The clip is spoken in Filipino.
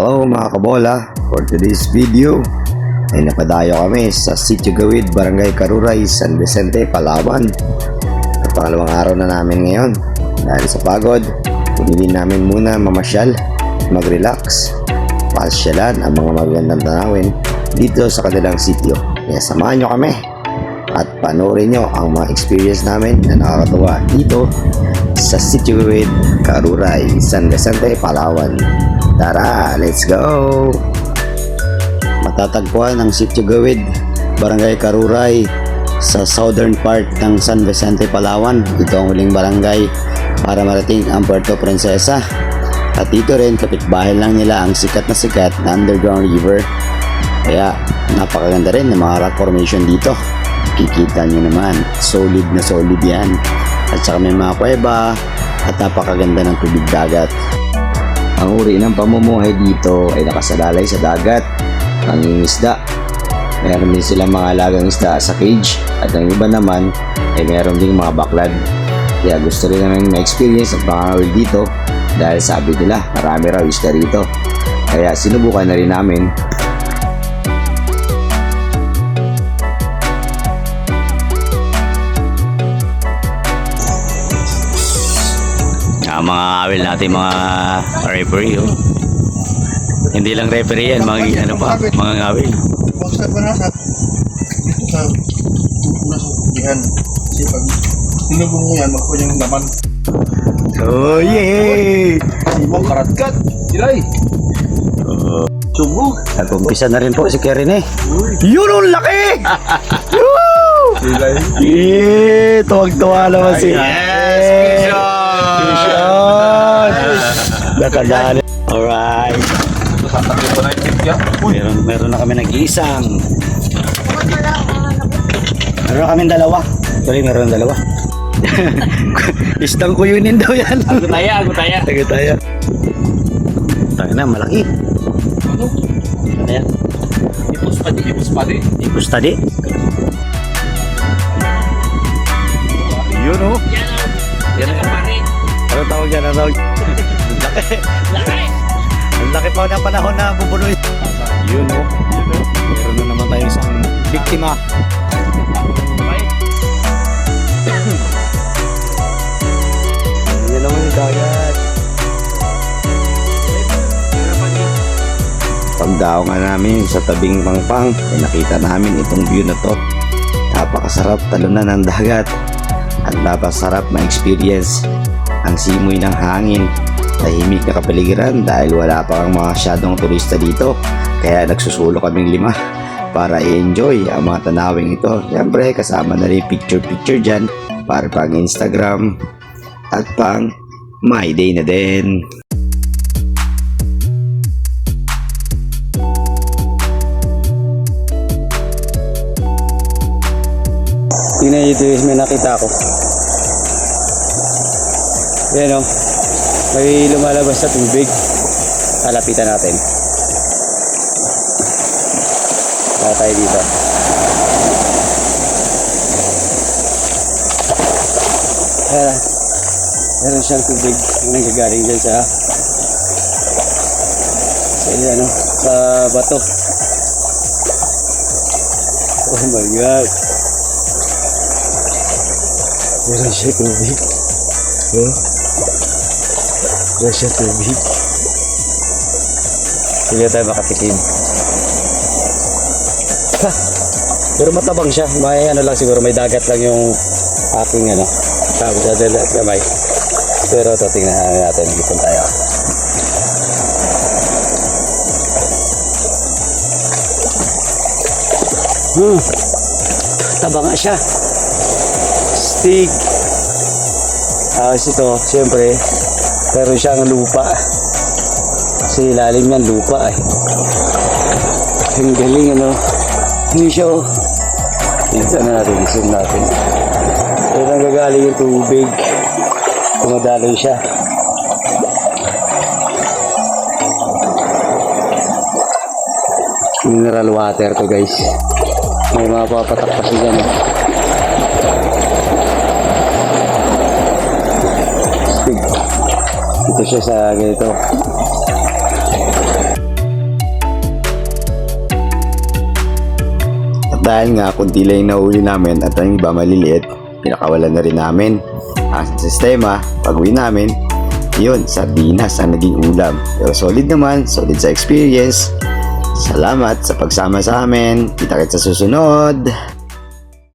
Hello mga kabola, for today's video ay napadayo kami sa Sitio Gawid, Barangay Karuray, San Vicente, Palawan. At pangalawang araw na namin ngayon. Dahil sa pagod, pinili namin muna mamasyal, mag-relax, pasyalan ang mga magandang tanawin dito sa kanilang sitio. Kaya samahan nyo kami at panoorin nyo ang mga experience namin na nakakatuwa dito sa Gawid, Karuray, San Vicente, Palawan. Tara, let's go! Matatagpuan ang Sitio Gawid, Barangay Karuray sa southern part ng San Vicente, Palawan. Ito ang huling barangay para marating ang Puerto Princesa. At dito rin, kapitbahay lang nila ang sikat na sikat na underground river. Kaya napakaganda rin ng mga rock formation dito. Kikita nyo naman, solid na solid yan. At saka may mga kuweba at napakaganda ng tubig dagat. Ang uri ng pamumuhay dito ay nakasalalay sa dagat, nangingisda. Meron din silang mga alagang isda sa cage at ang iba naman ay meron ding mga baklad. Kaya gusto rin namin ma-experience ang pangangawil dito dahil sabi nila marami raw isda rito. Kaya sinubukan na rin namin awil natin mga referee oh. hindi lang referee yan mga ano pa mga awil Basta pa na sa kubihan. Kasi pag tinubong mo yan, magpo yung laman. oh yay Ibang karatkat. Silay. Sumbog. nag-umpisa na rin po si Karen eh yun ang laki Silay. yeah tuwag-tuwa naman si Yes, Vision nakadali alright pa yan. Meron, meron na kami nag-iisang meron kami dalawa Sorry, meron dalawa Istang kuyunin daw yan Ako taya, ako taya. Taga tayo. Na, malaki. Ano? Ano yan? Ipos pa di, ipos pa di. Ipos tadi. Yun oh. Yan ang pare. Ano tawag yan? Ano tawag? Laki. Ang laki pa ng panahon na bubuloy. Yun. Yun oh. Meron na naman tayo isang biktima. Yan naman yung dagat. Pagdaong nga namin sa tabing pangpang, ay nakita namin itong view na to. Napakasarap talunan ng dagat at napasarap ma-experience ang simoy ng hangin. Tahimik na kapaligiran dahil wala pa ang mga masyadong turista dito. Kaya nagsusulo kaming lima para i-enjoy ang mga tanawing ito. Siyempre kasama na rin picture-picture dyan para pang Instagram at pang My Day na din. Tingnan nyo ito yung may nakita ko. Yan o. May lumalabas sa tubig. Kalapitan natin. Kaya tayo dito. Ayan. Meron siyang tubig na nanggagaling dyan sa sa ano, sa bato. Oh my God. Meron siya tubig. Oh. Meron siya tubig. Hindi tayo makatikim. Ha! Pero matabang siya. May ano lang siguro, may dagat lang yung aking ano. Tapos sa kamay. Pero ito, tingnan natin. Ipon tayo. Hmm. Taba nga siya stig. Tapos ito, siyempre, meron siyang lupa. Sa ilalim yan, lupa eh. Ang galing ano. Hindi siya oh. Dito na natin, zoom natin. Ito nang gagaling yung tubig. Tumadaloy siya. Mineral water to guys. May mga papatak pa eh. siya sa ganito. At dahil nga kunti lang yung nahuli namin at ang iba maliliit, pinakawalan na rin namin. Ang sistema, pag uwi namin, yun, sa sardinas ang naging ulam. Pero solid naman, solid sa experience. Salamat sa pagsama sa amin. Kita kita sa susunod.